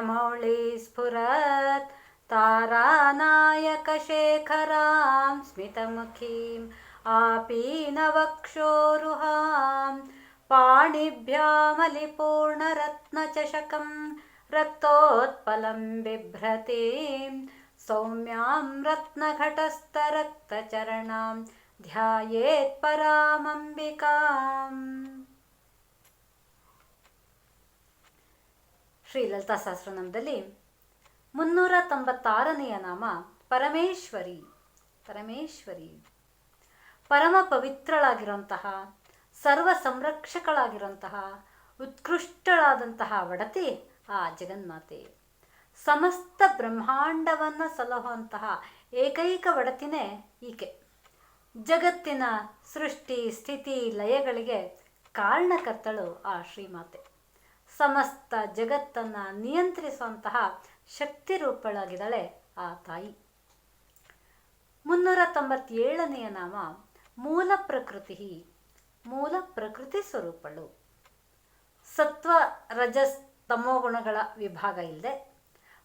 मौळी स्फुरत् तारानायकशेखरां स्मितमुखीम् आपीनवक्षोरुहां पाणिभ्यामलिपूर्णरत्नचषकं रक्तोत्पलं बिभ्रतीं सौम्यां रत्नघटस्थरक्तचरणां ध्यायेत्परामम्बिकाम् ಶ್ರೀ ಲಲಿತಾ ಸಹಸ್ರನಾಮದಲ್ಲಿ ಮುನ್ನೂರ ತೊಂಬತ್ತಾರನೆಯ ನಾಮ ಪರಮೇಶ್ವರಿ ಪರಮೇಶ್ವರಿ. ಪರಮ ಪವಿತ್ರಳಾಗಿರುವಂತಹ ಸರ್ವ ಸಂರಕ್ಷಕಳಾಗಿರುವಂತಹ ಉತ್ಕೃಷ್ಟಳಾದಂತಹ ಒಡತಿ ಆ ಜಗನ್ಮಾತೆ. ಸಮಸ್ತ ಬ್ರಹ್ಮಾಂಡವನ್ನು ಸಲಹುವಂತಹ ಏಕೈಕ ಒಡತಿನೇ ಈಕೆ. ಜಗತ್ತಿನ ಸೃಷ್ಟಿ, ಸ್ಥಿತಿ, ಲಯಗಳಿಗೆ ಕಾರಣಕರ್ತಳು ಆ ಶ್ರೀಮಾತೆ. ಸಮಸ್ತ ಜಗತ್ತನ್ನು ನಿಯಂತ್ರಿಸುವಂತಹ ಶಕ್ತಿ ರೂಪಳಾಗಿದ್ದಾಳೆ ಆ ತಾಯಿ. ಮುನ್ನೂರ ತೊಂಬತ್ತೇಳನೆಯ ನಾಮ ಮೂಲ ಪ್ರಕೃತಿ ಮೂಲ ಪ್ರಕೃತಿ ಸ್ವರೂಪಳು. ಸತ್ವ, ರಜಸ್ ತಮೋಗುಣಗಳ ವಿಭಾಗ ಇಲ್ಲದೆ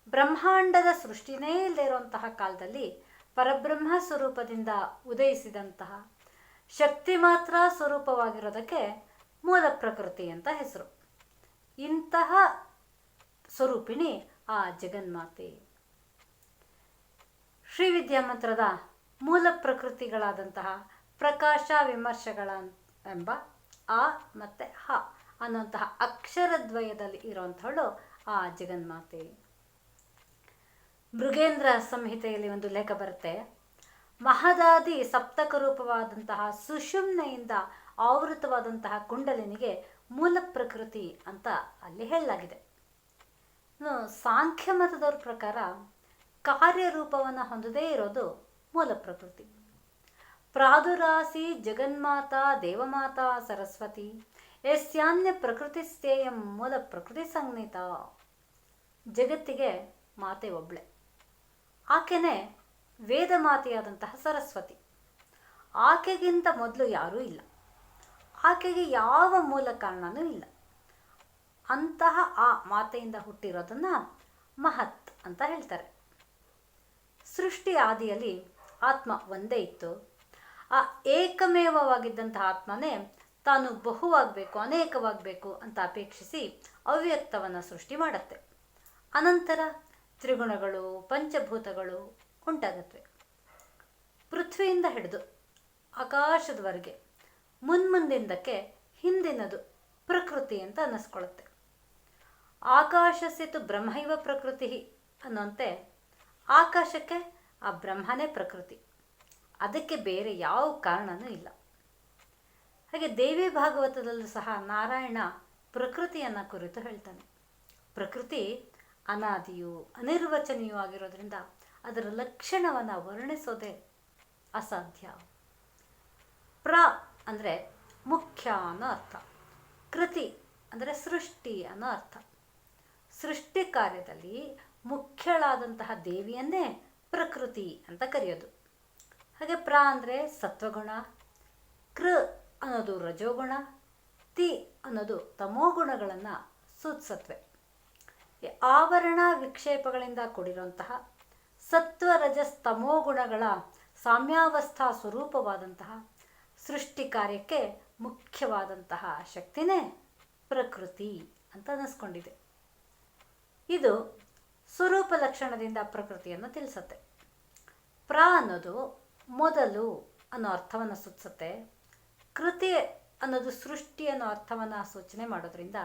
ಬ್ರಹ್ಮಾಂಡದ ಸೃಷ್ಟಿನೇ ಇಲ್ಲದೆ ಇರುವಂತಹ ಕಾಲದಲ್ಲಿ ಪರಬ್ರಹ್ಮ ಸ್ವರೂಪದಿಂದ ಉದಯಿಸಿದಂತಹ ಶಕ್ತಿ ಮಾತ್ರ ಸ್ವರೂಪವಾಗಿರೋದಕ್ಕೆ ಮೂಲ ಪ್ರಕೃತಿ ಅಂತ ಹೆಸರು. ಇಂತಹ ಸ್ವರೂಪಿಣಿ ಆ ಜಗನ್ಮಾತೆ. ಶ್ರೀ ವಿದ್ಯಾಮಂತ್ರದ ಮೂಲ ಪ್ರಕೃತಿಗಳಾದಂತಹ ಪ್ರಕಾಶ ವಿಮರ್ಶೆಗಳ ಎಂಬ ಆ ಮತ್ತೆ ಹ ಅನ್ನುವಂತಹ ಅಕ್ಷರದ್ವಯದಲ್ಲಿ ಇರುವಂಥವಳು ಆ ಜಗನ್ಮಾತೆ. ಮೃಗೇಂದ್ರ ಸಂಹಿತೆಯಲ್ಲಿ ಒಂದು ಲೇಖ ಬರುತ್ತೆ, ಮಹದಾದಿ ಸಪ್ತಕ ರೂಪವಾದಂತಹ ಸುಷುಮ್ನೆಯಿಂದ ಆವೃತವಾದಂತಹ ಕುಂಡಲಿನಿಗೆ ಮೂಲ ಪ್ರಕೃತಿ ಅಂತ ಅಲ್ಲಿ ಹೇಳಲಾಗಿದೆ. ಸಾಂಖ್ಯ ಮತದವ್ರ ಪ್ರಕಾರ ಕಾರ್ಯರೂಪವನ್ನು ಹೊಂದದೇ ಇರೋದು ಮೂಲ ಪ್ರಕೃತಿ ಪ್ರಾದುರಾಸಿ ಜಗನ್ಮಾತಾ ದೇವಮಾತಾ ಸರಸ್ವತಿ ಏಸ್ಯಾನ್ಯ ಪ್ರಕೃತಿ ಸ್ಥೇಯಂ ಮೂಲ ಪ್ರಕೃತಿ ಸಂಗೀತ ಜಗತ್ತಿಗೆ ಮಾತೆ ಒಬ್ಳೆ. ಆಕೆನೇ ವೇದ ಮಾತೆಯಾದಂತಹ ಸರಸ್ವತಿ. ಆಕೆಗಿಂತ ಮೊದಲು ಯಾರೂ ಇಲ್ಲ. ಆಕೆಗೆ ಯಾವ ಮೂಲ ಕಾರಣನೂ ಇಲ್ಲ. ಅಂತಹ ಆ ಮಾತೆಯಿಂದ ಹುಟ್ಟಿರೋದನ್ನು ಮಹತ್ ಅಂತ ಹೇಳ್ತಾರೆ. ಸೃಷ್ಟಿ ಆದಿಯಲ್ಲಿ ಆತ್ಮ ಒಂದೇ ಇತ್ತು. ಆ ಏಕಮೇವವಾಗಿದ್ದಂತಹ ಆತ್ಮನೇ ತಾನು ಬಹುವಾಗಬೇಕು, ಅನೇಕವಾಗಬೇಕು ಅಂತ ಅಪೇಕ್ಷಿಸಿ ಅವ್ಯಕ್ತವನ್ನು ಸೃಷ್ಟಿ ಮಾಡುತ್ತೆ. ಅನಂತರ ತ್ರಿಗುಣಗಳು, ಪಂಚಭೂತಗಳು ಉಂಟಾಗತ್ವೆ. ಪೃಥ್ವಿಯಿಂದ ಹಿಡಿದು ಆಕಾಶದವರೆಗೆ ಮುನ್ಮುಂದಿಂದಕ್ಕೆ ಹಿಂದಿನದು ಪ್ರಕೃತಿ ಅಂತ ಅನ್ನಿಸ್ಕೊಳ್ಳುತ್ತೆ. ಆಕಾಶಸ್ಯತು ಬ್ರಹ್ಮೈವ ಪ್ರಕೃತಿ ಅನ್ನುವಂತೆ ಆಕಾಶಕ್ಕೆ ಆ ಬ್ರಹ್ಮನೇ ಪ್ರಕೃತಿ. ಅದಕ್ಕೆ ಬೇರೆ ಯಾವ ಕಾರಣನೂ ಇಲ್ಲ. ಹಾಗೆ ದೇವಿ ಭಾಗವತದಲ್ಲೂ ಸಹ ನಾರಾಯಣ ಪ್ರಕೃತಿಯನ್ನು ಕುರಿತು ಹೇಳ್ತಾನೆ. ಪ್ರಕೃತಿ ಅನಾದಿಯು ಅನಿರ್ವಚನೀಯೂ ಆಗಿರೋದ್ರಿಂದ ಅದರ ಲಕ್ಷಣವನ್ನು ವರ್ಣಿಸೋದೇ ಅಸಾಧ್ಯ. ಪ್ರ ಅಂದರೆ ಮುಖ್ಯ ಅನ್ನೋ ಅರ್ಥ. ಕೃತಿ ಅಂದರೆ ಸೃಷ್ಟಿ ಅನ್ನೋ ಅರ್ಥ. ಸೃಷ್ಟಿ ಕಾರ್ಯದಲ್ಲಿ ಮುಖ್ಯಳಾದಂತಹ ದೇವಿಯನ್ನೇ ಪ್ರಕೃತಿ ಅಂತ ಕರೆಯೋದು. ಹಾಗೆ ಪ್ರ ಅಂದರೆ ಸತ್ವಗುಣ, ಕೃ ಅನ್ನೋದು ರಜೋಗುಣ, ತಿ ಅನ್ನೋದು ತಮೋಗುಣಗಳನ್ನು ಸೂಚಿಸತ್ವೆ ಆವರಣ ವಿಕ್ಷೇಪಗಳಿಂದ ಕೂಡಿರುವಂತಹ ಸತ್ವ ಗುಣಗಳ ಸಾಮ್ಯಾವಸ್ಥಾ ಸ್ವರೂಪವಾದಂತಹ ಸೃಷ್ಟಿ ಕಾರ್ಯಕ್ಕೆ ಮುಖ್ಯವಾದಂತಹ ಶಕ್ತಿನೇ ಪ್ರಕೃತಿ ಅಂತ ಅನ್ನಿಸ್ಕೊಂಡಿದೆ ಇದು ಸ್ವರೂಪ ಲಕ್ಷಣದಿಂದ ಪ್ರಕೃತಿಯನ್ನು ತಿಳಿಸುತ್ತೆ. ಪ್ರ ಅನ್ನೋದು ಮೊದಲು ಅನ್ನೋ ಅರ್ಥವನ್ನು ಸೂಚಿಸುತ್ತೆ. ಕೃತಿ ಅನ್ನೋದು ಸೃಷ್ಟಿ ಅನ್ನೋ ಅರ್ಥವನ್ನು ಸೂಚನೆ ಮಾಡೋದ್ರಿಂದ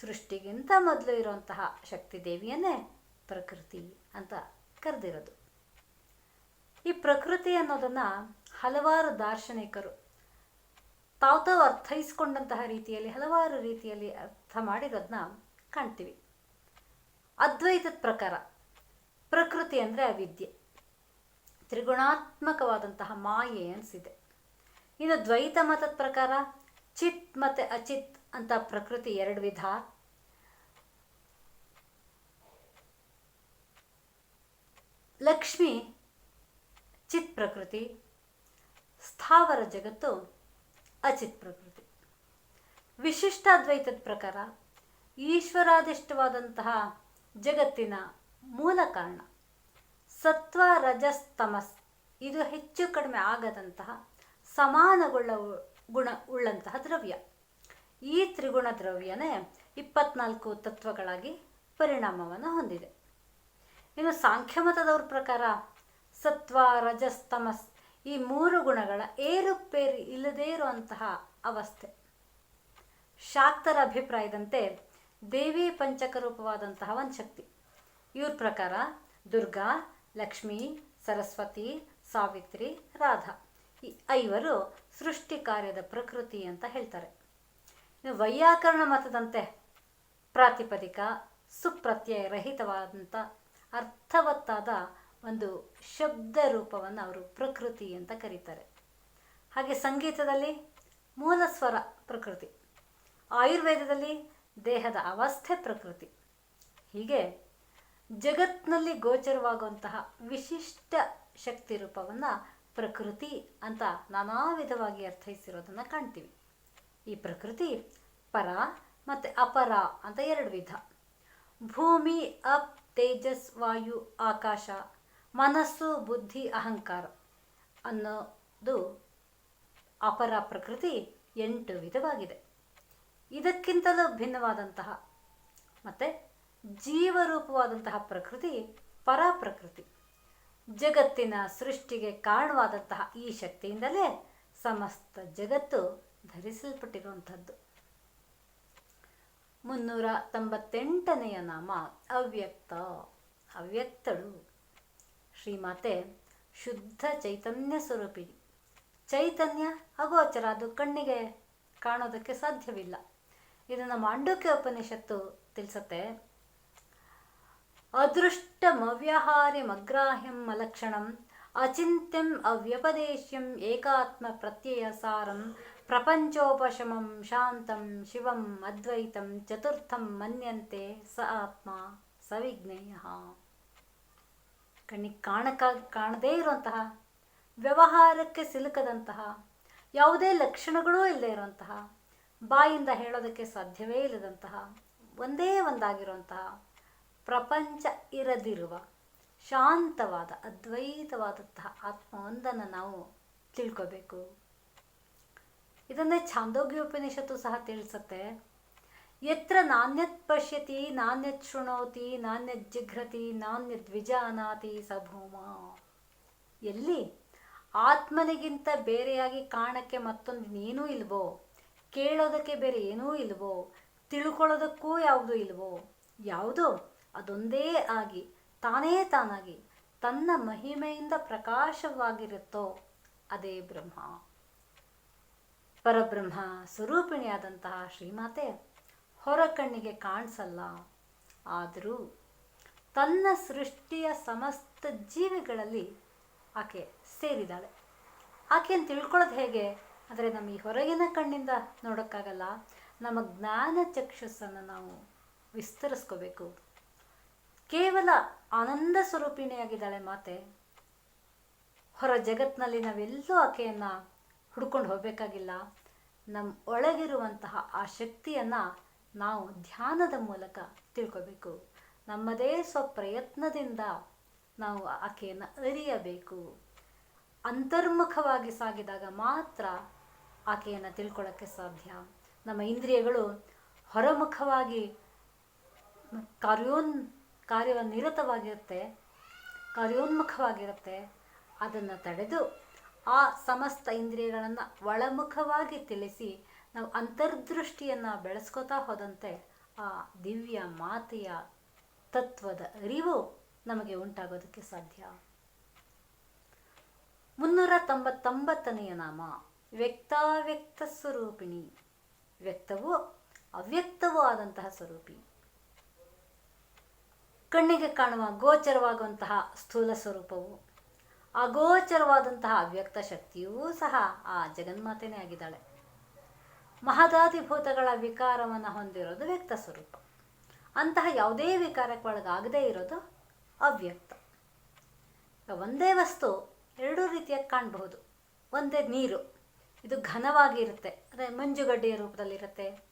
ಸೃಷ್ಟಿಗಿಂತ ಮೊದಲು ಇರುವಂತಹ ಶಕ್ತಿ ದೇವಿಯನ್ನೇ ಪ್ರಕೃತಿ ಅಂತ ಕರೆದಿರೋದು. ಈ ಪ್ರಕೃತಿ ಅನ್ನೋದನ್ನು ಹಲವಾರು ದಾರ್ಶನಿಕರು ತಾವು ತಾವು ಅರ್ಥೈಸ್ಕೊಂಡಂತಹ ರೀತಿಯಲ್ಲಿ, ಹಲವಾರು ರೀತಿಯಲ್ಲಿ ಅರ್ಥ ಮಾಡಿರೋದನ್ನ ಕಾಣ್ತೀವಿ. ಅದ್ವೈತದ ಪ್ರಕಾರ, ಪ್ರಕೃತಿ ಅಂದರೆ ಅವಿದ್ಯೆ. ತ್ರಿಗುಣಾತ್ಮಕವಾದಂತಹ ಮಾಯೆ ಅನಿಸಿದೆ. ಇನ್ನು ದ್ವೈತ ಮತದ ಪ್ರಕಾರ, ಚಿತ್ ಮತ್ತು ಅಚಿತ್ ಅಂತ ಪ್ರಕೃತಿ ಎರಡು ವಿಧ. ಲಕ್ಷ್ಮಿ ಚಿತ್ ಪ್ರಕೃತಿ, ಸ್ಥಾವರ ಜಗತ್ತು ಅಚಿತ್ ಪ್ರಕೃತಿ. ವಿಶಿಷ್ಟಾದ್ವೈತದ ಪ್ರಕಾರ ಈಶ್ವರಾದಿಷ್ಟವಾದಂತಹ ಜಗತ್ತಿನ ಮೂಲ ಕಾರಣ, ಸತ್ವ ರಜಸ್ತಮಸ್ ಇದು ಹೆಚ್ಚು ಕಡಿಮೆ ಆಗದಂತಹ ಸಮಾನಗೊಳ್ಳ ಗುಣ ಉಳ್ಳಂತಹ ದ್ರವ್ಯ. ಈ ತ್ರಿಗುಣ ದ್ರವ್ಯನೇ ಇಪ್ಪತ್ನಾಲ್ಕು ತತ್ವಗಳಾಗಿ ಪರಿಣಾಮವನ್ನು ಹೊಂದಿದೆ. ಇನ್ನು ಸಾಂಖ್ಯಮತದವ್ರ ಪ್ರಕಾರ, ಸತ್ವ ರಜಸ್ತಮಸ್ ಈ ಮೂರು ಗುಣಗಳ ಏರುಪೇರು ಇಲ್ಲದೇ ಇರುವಂತಹ ಅವಸ್ಥೆ. ಶಾಕ್ತರ ಅಭಿಪ್ರಾಯದಂತೆ ದೇವಿ ಪಂಚಕ ರೂಪವಾದಂತಹ ಒಂದು ಶಕ್ತಿ ಇವ್ರ ಪ್ರಕಾರ ದುರ್ಗಾ, ಲಕ್ಷ್ಮಿ, ಸರಸ್ವತಿ, ಸಾವಿತ್ರಿ, ರಾಧಾ ಈ ಐವರು ಸೃಷ್ಟಿ ಕಾರ್ಯದ ಪ್ರಕೃತಿ ಅಂತ ಹೇಳ್ತಾರೆ. ವೈಯಾಕರಣ ಮತದಂತೆ ಪ್ರಾತಿಪದಿಕ, ಸುಪ್ರತ್ಯಯ ರಹಿತವಾದಂಥ ಅರ್ಥವತ್ತಾದ ಒಂದು ಶಬ್ದ ರೂಪವನ್ನು ಅವರು ಪ್ರಕೃತಿ ಅಂತ ಕರೀತಾರೆ. ಹಾಗೆ ಸಂಗೀತದಲ್ಲಿ ಮೂಲ ಸ್ವರ ಪ್ರಕೃತಿ, ಆಯುರ್ವೇದದಲ್ಲಿ ದೇಹದ ಅವಸ್ಥೆ ಪ್ರಕೃತಿ, ಹೀಗೆ ಜಗತ್ನಲ್ಲಿ ಗೋಚರವಾಗುವಂತಹ ವಿಶಿಷ್ಟ ಶಕ್ತಿ ರೂಪವನ್ನು ಪ್ರಕೃತಿ ಅಂತ ನಾನಾ ವಿಧವಾಗಿ ಅರ್ಥೈಸಿರೋದನ್ನು ಕಾಣ್ತೀವಿ. ಈ ಪ್ರಕೃತಿ ಪರ ಮತ್ತು ಅಪರ ಅಂತ ಎರಡು ವಿಧ. ಭೂಮಿ, ಅಪ್, ತೇಜಸ್, ವಾಯು, ಆಕಾಶ ಮನಸ್ಸು, ಬುದ್ಧಿ, ಅಹಂಕಾರ ಅನ್ನೋದು ಅಪರ ಪ್ರಕೃತಿ ಎಂಟು ವಿಧವಾಗಿದೆ. ಇದಕ್ಕಿಂತಲೂ ಭಿನ್ನವಾದಂತಹ ಮತ್ತು ಜೀವರೂಪವಾದಂತಹ ಪ್ರಕೃತಿ ಪರ ಪ್ರಕೃತಿ ಜಗತ್ತಿನ ಸೃಷ್ಟಿಗೆ ಕಾರಣವಾದಂತಹ ಈ ಶಕ್ತಿಯಿಂದಲೇ ಸಮಸ್ತ ಜಗತ್ತು ಧರಿಸಲ್ಪಟ್ಟಿರುವಂಥದ್ದು. ಮುನ್ನೂರ ತೊಂಬತ್ತೆಂಟನೆಯ ನಾಮ ಅವ್ಯಕ್ತ. ಅವ್ಯಕ್ತಳು. ಶ್ರೀಮಾತೆ, ಶುದ್ಧ ಚೈತನ್ಯ ಸ್ವರೂಪಿ. ಚೈತನ್ಯ ಅಗೋಚರ ಅದು ಕಣ್ಣಿಗೆ ಕಾಣೋದಕ್ಕೆ ಸಾಧ್ಯವಿಲ್ಲ. ಇದನ್ನು ಮಾಂಡೂಕ್ಯ ಉಪನಿಷತ್ತು ತಿಳಿಸುತ್ತೆ. ಅಗ್ರಾಹ್ಯಂ ಅಲಕ್ಷಣಂ ಅಚಿಂತ್ಯಂ ಅವ್ಯಪದೇಶ್ಯಂ ಏಕಾತ್ಮ ಪ್ರತ್ಯಯ ಸಾರಂ ಪ್ರಪಂಚೋಪಶಮಂ ಶಾಂತಂ ಶಿವಂ ಅದ್ವೈತಂ ಚತುರ್ಥಂ ಮನ್ಯಂತೆ ಸ ಆತ್ಮ ಸವಿಜ್ಞೇಯ. ಕಣ್ಣಿಗೆ ಕಾಣಕ, ಕಾಣದೇ ಇರುವಂತಹ, ವ್ಯವಹಾರಕ್ಕೆ ಸಿಲುಕದಂತಹ, ಯಾವುದೇ ಲಕ್ಷಣಗಳೂ ಇಲ್ಲದೆ ಇರುವಂತಹ, ಬಾಯಿಂದ ಹೇಳೋದಕ್ಕೆ ಸಾಧ್ಯವೇ ಇಲ್ಲದಂತಹ, ಒಂದೇ ಒಂದಾಗಿರುವಂತಹ ಪ್ರಪಂಚ ಇರದಿರುವ ಶಾಂತವಾದ, ಅದ್ವೈತವಾದಂತಹ ಆತ್ಮವೊಂದನ್ನು ನಾವು ತಿಳ್ಕೋಬೇಕು. ಇದನ್ನೇ ಛಾಂದೋಗ್ಯ ಉಪನಿಷತ್ತು ಸಹ ತಿಳಿಸುತ್ತೆ. ಯತ್ರ ನಾಣ್ಯತ್ ಪಶ್ಯತಿ ನಾಣ್ಯತ್ ಶೃಣೋತಿ ನಾಣ್ಯತ್ ಜಿಘ್ರತಿ ನಾಣ್ಯತ್ ವಿಜಾನಾತಿ ಸಭೂಮ ಎಲ್ಲಿ? ಆತ್ಮನಿಗಿಂತ ಬೇರೆಯಾಗಿ ಕಾಣಕ್ಕೆ ಮತ್ತೊಂದು ಏನೂ ಇಲ್ವೋ? ಕೇಳೋದಕ್ಕೆ ಬೇರೆ ಏನೂ ಇಲ್ವೋ? ತಿಳ್ಕೊಳ್ಳೋದಕ್ಕೂ ಯಾವುದೂ ಇಲ್ವೋ? ಯಾವುದು? ಅದೊಂದೇ ಆಗಿ, ತಾನೇ ತಾನಾಗಿ ತನ್ನ ಮಹಿಮೆಯಿಂದ ಪ್ರಕಾಶವಾಗಿರುತ್ತೋ? ಅದೇ ಬ್ರಹ್ಮ. ಪರಬ್ರಹ್ಮ ಸ್ವರೂಪಿಣಿಯಾದಂತಹ ಶ್ರೀಮಾತೆ ಹೊರ ಕಣ್ಣಿಗೆ ಕಾಣಿಸಲ್ಲ. ಆದರೂ ತನ್ನ ಸೃಷ್ಟಿಯ ಸಮಸ್ತ ಜೀವಿಗಳಲ್ಲಿ ಆಕೆ ಸೇರಿದಾಳೆ ಆಕೆಯನ್ನು ತಿಳ್ಕೊಳ್ಳೋದು ಹೇಗೆ? ಅಂದರೆ ನಮ್ಮ ಈ ಹೊರಗಿನ ಕಣ್ಣಿಂದ ನೋಡೋಕ್ಕಾಗಲ್ಲ. ನಮ್ಮ ಜ್ಞಾನ ಚಕ್ಷಸ್ಸನ್ನು ನಾವು ವಿಸ್ತರಿಸ್ಕೋಬೇಕು. ಕೇವಲ ಆನಂದ ಸ್ವರೂಪಿಣಿಯಾಗಿದ್ದಾಳೆ ಮಾತೆ. ಹೊರ ಜಗತ್ತಿನಲ್ಲಿ ನಾವೆಲ್ಲೂ ಆಕೆಯನ್ನು ಹುಡ್ಕೊಂಡು ಹೋಗಬೇಕಾಗಿಲ್ಲ. ನಮ್ಮ ಒಳಗಿರುವಂತಹ ಆ ಶಕ್ತಿಯನ್ನು ನಾವು ಧ್ಯಾನದ ಮೂಲಕ ತಿಳ್ಕೊಬೇಕು. ನಮ್ಮದೇ ಸ್ವಪ್ರಯತ್ನದಿಂದ ನಾವು ಆಕೆಯನ್ನು ಅರಿಯಬೇಕು. ಅಂತರ್ಮುಖವಾಗಿ ಸಾಗಿದಾಗ ಮಾತ್ರ ಆಕೆಯನ್ನು ತಿಳ್ಕೊಳ್ಳೋಕ್ಕೆ ಸಾಧ್ಯ. ನಮ್ಮ ಇಂದ್ರಿಯಗಳು ಹೊರಮುಖವಾಗಿ ಕಾರ್ಯೋನ್ ನಿರತವಾಗಿರುತ್ತೆ ಕಾರ್ಯೋನ್ಮುಖವಾಗಿರುತ್ತೆ. ಅದನ್ನು ತಡೆದು ಆ ಸಮಸ್ತ ಇಂದ್ರಿಯಗಳನ್ನು ಒಳಮುಖವಾಗಿ ತಿಳಿಸಿ ನಾವು ಅಂತರ್ದೃಷ್ಟಿಯನ್ನು ಬೆಳೆಸ್ಕೋತಾ ಹೋದಂತೆ ಆ ದಿವ್ಯ ಮಾತೆಯ ತತ್ವದ ಅರಿವು ನಮಗೆ ಉಂಟಾಗೋದಕ್ಕೆ ಸಾಧ್ಯ. ಮುನ್ನೂರ ತೊಂಬತ್ತೊಂಬತ್ತನೆಯ ನಾಮ, ವ್ಯಕ್ತಾವ್ಯಕ್ತ ಸ್ವರೂಪಿಣಿ. ವ್ಯಕ್ತವೂ ಅವ್ಯಕ್ತವೂ ಆದಂತಹ ಸ್ವರೂಪಿ. ಕಣ್ಣಿಗೆ ಕಾಣುವ ಗೋಚರವಾಗುವಂತಹ ಸ್ಥೂಲ ಸ್ವರೂಪವು, ಅಗೋಚರವಾದಂತಹ ಅವ್ಯಕ್ತ ಶಕ್ತಿಯೂ ಸಹ ಆ ಜಗನ್ಮಾತೆನೇ ಆಗಿದ್ದಾಳೆ. ಮಹದಾದಿಭೂತಗಳ ವಿಕಾರವನ್ನು ಹೊಂದಿರೋದು ವ್ಯಕ್ತ ಸ್ವರೂಪ. ಅಂತಹ ಯಾವುದೇ ವಿಕಾರಕ್ಕೆ ಒಳಗಾಗದೇ ಇರೋದು ಅವ್ಯಕ್ತ. ಒಂದೇ ವಸ್ತು ಎರಡೂ ರೀತಿಯಾಗಿ ಕಾಣಬಹುದು. ಒಂದೇ ನೀರು. ಇದು ಘನವಾಗಿರುತ್ತೆ ಅಂದರೆ ಮಂಜುಗಡ್ಡೆಯ ರೂಪದಲ್ಲಿರುತ್ತೆ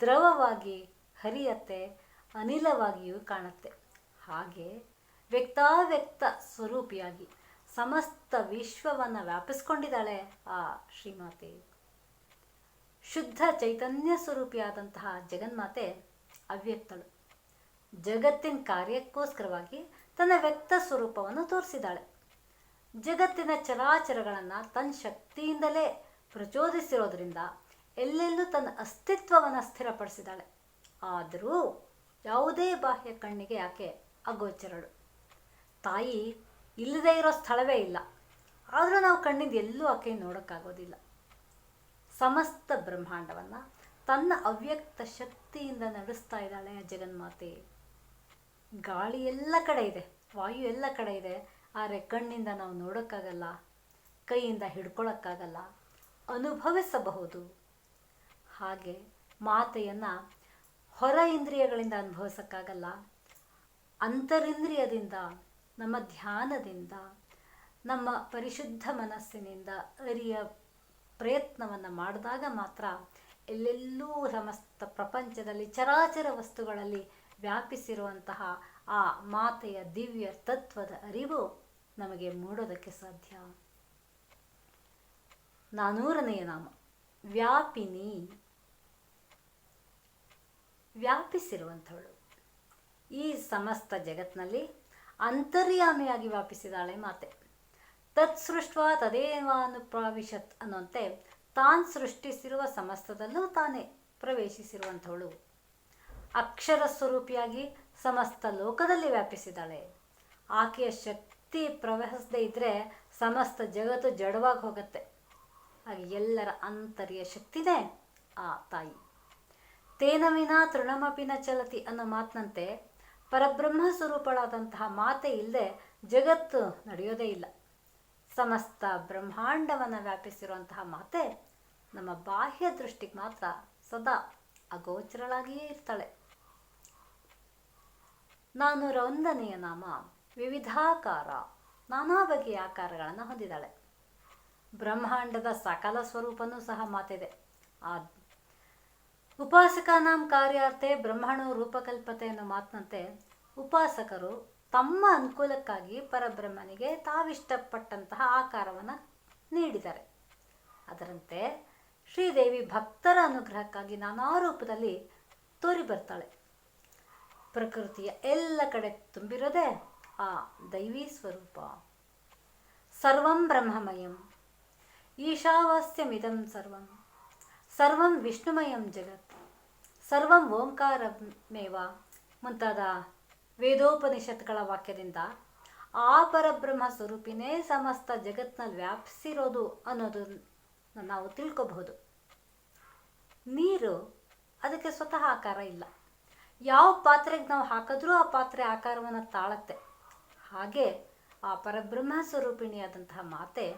ದ್ರವವಾಗಿ ಹರಿಯತ್ತೆ. ಅನಿಲವಾಗಿಯೂ ಕಾಣುತ್ತೆ. ಹಾಗೆ ವ್ಯಕ್ತಾವ್ಯಕ್ತ ಸ್ವರೂಪಿಯಾಗಿ ಸಮಸ್ತ ವಿಶ್ವವನ್ನು ವ್ಯಾಪಿಸ್ಕೊಂಡಿದ್ದಾಳೆ ಆ ಶ್ರೀಮಾತೆ ಶುದ್ಧ ಚೈತನ್ಯ ಸ್ವರೂಪಿಯಾದಂತಹ ಜಗನ್ಮಾತೆ ಅವ್ಯಕ್ತಳು. ಜಗತ್ತಿನ ಕಾರ್ಯಕ್ಕೋಸ್ಕರವಾಗಿ ತನ್ನ ವ್ಯಕ್ತ ಸ್ವರೂಪವನ್ನು ತೋರಿಸಿದ್ದಾಳೆ. ಜಗತ್ತಿನ ಚರಾಚರಗಳನ್ನು ತನ್ನ ಶಕ್ತಿಯಿಂದಲೇ ಪ್ರಚೋದಿಸಿರೋದ್ರಿಂದ ಎಲ್ಲೆಲ್ಲೂ ತನ್ನ ಅಸ್ತಿತ್ವವನ್ನು ಸ್ಥಿರಪಡಿಸಿದ್ದಾಳೆ. ಆದರೂ ಯಾವುದೇ ಬಾಹ್ಯ ಕಣ್ಣಿಗೆ ಆಕೆ ಅಗೋಚರಳು. ತಾಯಿ ಇಲ್ಲದೇ ಇರೋ ಸ್ಥಳವೇ ಇಲ್ಲ. ಆದರೂ ನಾವು ಕಣ್ಣಿಂದ ಎಲ್ಲೂ ಆಕೆ ನೋಡೋಕ್ಕಾಗೋದಿಲ್ಲ. ಸಮಸ್ತ ಬ್ರಹ್ಮಾಂಡವನ್ನು ತನ್ನ ಅವ್ಯಕ್ತ ಶಕ್ತಿಯಿಂದ ನಡೆಸ್ತಾ ಇದ್ದಾಳೆ ಜಗನ್ಮಾತೆ. ಗಾಳಿ ಎಲ್ಲ ಕಡೆ ಇದೆ, ವಾಯು ಎಲ್ಲ ಕಡೆ ಇದೆ, ಆದರೆ ಕಣ್ಣಿಂದ ನಾವು ನೋಡೋಕ್ಕಾಗಲ್ಲ, ಕೈಯಿಂದ ಹಿಡ್ಕೊಳಕ್ಕಾಗಲ್ಲ, ಅನುಭವಿಸಬಹುದು. ಹಾಗೆ ಮಾತೆಯನ್ನು ಹೊರ ಇಂದ್ರಿಯಗಳಿಂದ ಅನುಭವಿಸೋಕ್ಕಾಗಲ್ಲ, ಅಂತರಿಂದ್ರಿಯದಿಂದ, ನಮ್ಮ ಧ್ಯಾನದಿಂದ, ನಮ್ಮ ಪರಿಶುದ್ಧ ಮನಸ್ಸಿನಿಂದ ಅರಿಯ ಪ್ರಯತ್ನವನ್ನು ಮಾಡಿದಾಗ ಮಾತ್ರ ಎಲ್ಲೆಲ್ಲೂ ಸಮಸ್ತ ಪ್ರಪಂಚದಲ್ಲಿ ಚರಾಚರ ವಸ್ತುಗಳಲ್ಲಿ ವ್ಯಾಪಿಸಿರುವಂತಹ ಆ ಮಾತೆಯ ದಿವ್ಯ ತತ್ವದ ಅರಿವು ನಮಗೆ ಮೂಡೋದಕ್ಕೆ ಸಾಧ್ಯ. ನಾನೂರನೆಯ ನಾಮ. ವ್ಯಾಪಿನಿ. ವ್ಯಾಪಿಸಿರುವಂಥವಳು. ಈ ಸಮಸ್ತ ಜಗತ್ತಿನಲ್ಲಿ ಅಂತರ್ಯಾಮಿಯಾಗಿ ವ್ಯಾಪಿಸಿದಾಳೆ ಮಾತೆ. ತತ್ ಸೃಷ್ಟ ತದೇವಾನುಪ್ರಾವಿಶತ್ ಅನ್ನುವಂತೆ ತಾನು ಸೃಷ್ಟಿಸಿರುವ ಸಮಸ್ತದಲ್ಲೂ ತಾನೇ ಪ್ರವೇಶಿಸಿರುವಂಥವಳು. ಅಕ್ಷರ ಸ್ವರೂಪಿಯಾಗಿ ಸಮಸ್ತ ಲೋಕದಲ್ಲಿ ವ್ಯಾಪಿಸಿದಾಳೆ ಆಕೆಯ ಶಕ್ತಿ ಪ್ರವಹಿಸದೇ ಇದ್ದರೆ ಸಮಸ್ತ ಜಗತ್ತು ಜಡವಾಗಿ ಹೋಗುತ್ತೆ. ಹಾಗೆ ಎಲ್ಲರ ಅಂತರ್ಯ ಶಕ್ತಿನೇ ಆ ತಾಯಿ. ತೇನ ವಿನಾ ತೃಣಮಪಿನ ಚಲತಿ ಅನ್ನೋ ಮಾತಿನಂತೆ ಪರಬ್ರಹ್ಮ ಸ್ವರೂಪಳಾದಂತಹ ಮಾತೆ ಇಲ್ಲದೆ ಜಗತ್ತು ನಡೆಯೋದೇ ಇಲ್ಲ. ಸಮಸ್ತ ಬ್ರಹ್ಮಾಂಡವನ್ನು ವ್ಯಾಪಿಸಿರುವಂತಹ ಮಾತೆ ನಮ್ಮ ಬಾಹ್ಯ ದೃಷ್ಟಿಗೆ ಮಾತ್ರ ಸದಾ ಅಗೋಚರಳಾಗಿಯೇ ಇರ್ತಾಳೆ. ನಾನು ಒಂದನೆಯ ನಾಮ, ವಿವಿಧಾಕಾರ, ನಾನಾ ಬಗೆಯ ಆಕಾರಗಳನ್ನು ಹೊಂದಿದ್ದಾಳೆ. ಬ್ರಹ್ಮಾಂಡದ ಸಕಲ ಸ್ವರೂಪನೂ ಸಹ ಮಾತಿದೆ. ಆ ಉಪಾಸಕಾನಾಂ ಕಾರ್ಯಾರ್ಥೆ ಬ್ರಹ್ಮಣು ರೂಪಕಲ್ಪತೆಯನ್ನು ಮಾತಿನಂತೆ ಉಪಾಸಕರು ತಮ್ಮ ಅನುಕೂಲಕ್ಕಾಗಿ ಪರಬ್ರಹ್ಮನಿಗೆ ತಾವಿಷ್ಟಪಟ್ಟಂತಹ ಆಕಾರವನ್ನು ನೀಡಿದ್ದಾರೆ ಅದರಂತೆ ಶ್ರೀದೇವಿ ಭಕ್ತರ ಅನುಗ್ರಹಕ್ಕಾಗಿ ನಾನಾ ರೂಪದಲ್ಲಿ ತೋರಿ ಬರ್ತಾಳೆ. ಪ್ರಕೃತಿಯ ಎಲ್ಲ ಕಡೆ ತುಂಬಿರೋದೇ ಆ ದೈವಿ ಸ್ವರೂಪ. ಸರ್ವಂ ಬ್ರಹ್ಮಮಯಂ, ಈಶಾವಾಸ್ಯಮಿದಂ ಸರ್ವಂ ಸರ್ವಂ ವಿಷ್ಣುಮಯಂ ಜಗತ್, ಸರ್ವಂ ಓಂಕಾರಮೇವ ಮುಂತಾದ ವೇದೋಪನಿಷತ್ಗಳ ವಾಕ್ಯದಿಂದ ಆ ಪರಬ್ರಹ್ಮ ಸ್ವರೂಪಿನೇ ಸಮಸ್ತ ಜಗತ್ನಲ್ಲಿ ವ್ಯಾಪಿಸಿರೋದು ಅನ್ನೋದನ್ನು ನಾವು ತಿಳ್ಕೋಬಹುದು. ನೀರು ಅದಕ್ಕೆ ಸ್ವತಃ ಆಕಾರ ಇಲ್ಲ. ಯಾವ ಪಾತ್ರೆಗೆ ನಾವು ಹಾಕಿದ್ರೂ ಆ ಪಾತ್ರೆ ಆಕಾರವನ್ನು ತಾಳತ್ತೆ. ಹಾಗೆ ಆ ಪರಬ್ರಹ್ಮ ಸ್ವರೂಪಿಣಿಯಾದಂತಹ ಮಾತೆ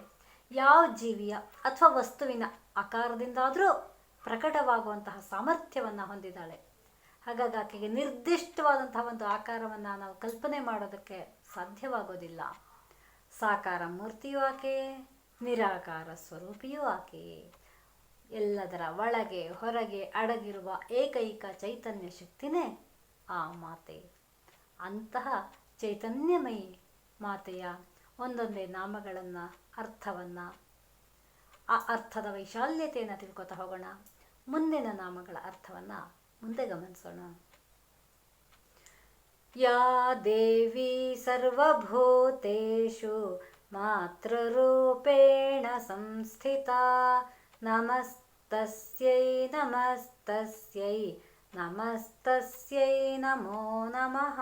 ಯಾವ ಜೀವಿಯ ಅಥವಾ ವಸ್ತುವಿನ ಆಕಾರದಿಂದಾದರೂ ಪ್ರಕಟವಾಗುವಂತಹ ಸಾಮರ್ಥ್ಯವನ್ನು ಹೊಂದಿದ್ದಾಳೆ. ಹಾಗಾಗಿ ಆಕೆಗೆ ನಿರ್ದಿಷ್ಟವಾದಂತಹ ಒಂದು ಆಕಾರವನ್ನು ನಾವು ಕಲ್ಪನೆ ಮಾಡೋದಕ್ಕೆ ಸಾಧ್ಯವಾಗೋದಿಲ್ಲ. ಸಾಕಾರ ಮೂರ್ತಿಯೂ ಆಕೆ, ನಿರಾಕಾರ ಸ್ವರೂಪಿಯೂ ಆಕೆ. ಎಲ್ಲದರ ಒಳಗೆ, ಹೊರಗೆ ಅಡಗಿರುವ ಏಕೈಕ ಚೈತನ್ಯ ಶಕ್ತಿನೇ ಆ ಮಾತೆ. ಅಂತಹ ಚೈತನ್ಯಮಯಿ ಮಾತೆಯ ಒಂದೊಂದೇ ನಾಮಗಳನ್ನು, ಅರ್ಥವನ್ನು, ಆ ಅರ್ಥದ ವೈಶಾಲ್ಯತೆಯನ್ನು ತಿಳ್ಕೊತಾ ಹೋಗೋಣ. ಮುಂದಿನ ನಾಮಗಳ ಅರ್ಥವನ್ನು ಮುಂದೆ ಗಮನಿಸೋಣ ಯಾ ದೇವಿ ಸರ್ವಭೂತೇಷು ಮಾತೃರೂಪೇಣ ಸಂಸ್ಥಿತಾ ನಮಸ್ತಸ್ಯೈ ನಮಸ್ತಸ್ಯೈ ನಮಸ್ತಸ್ಯೈ ನಮೋ ನಮಃ.